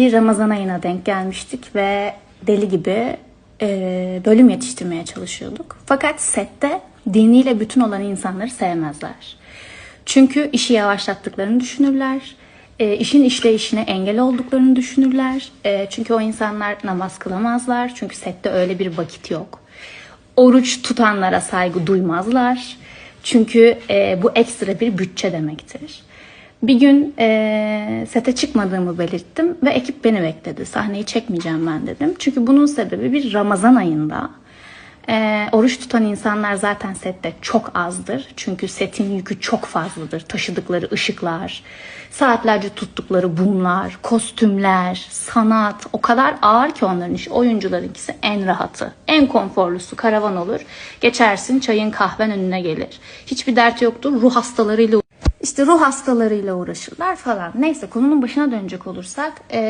Bir Ramazan ayına denk gelmiştik ve deli gibi e, bölüm yetiştirmeye çalışıyorduk. Fakat sette diniyle bütün olan insanları sevmezler. Çünkü işi yavaşlattıklarını düşünürler. E, işin işleyişine engel olduklarını düşünürler. E, çünkü o insanlar namaz kılamazlar. Çünkü sette öyle bir vakit yok. Oruç tutanlara saygı duymazlar. Çünkü e, bu ekstra bir bütçe demektir. Bir gün e, sete çıkmadığımı belirttim ve ekip beni bekledi. Sahneyi çekmeyeceğim ben dedim. Çünkü bunun sebebi bir Ramazan ayında e, oruç tutan insanlar zaten sette çok azdır. Çünkü setin yükü çok fazladır. Taşıdıkları ışıklar, saatlerce tuttukları bumlar, kostümler, sanat o kadar ağır ki onların işi. Oyuncularınkisi en rahatı, en konforlusu karavan olur. Geçersin çayın kahven önüne gelir. Hiçbir dert yoktur. Ruh hastalarıyla işte ruh hastalarıyla uğraşırlar falan. Neyse konunun başına dönecek olursak. e,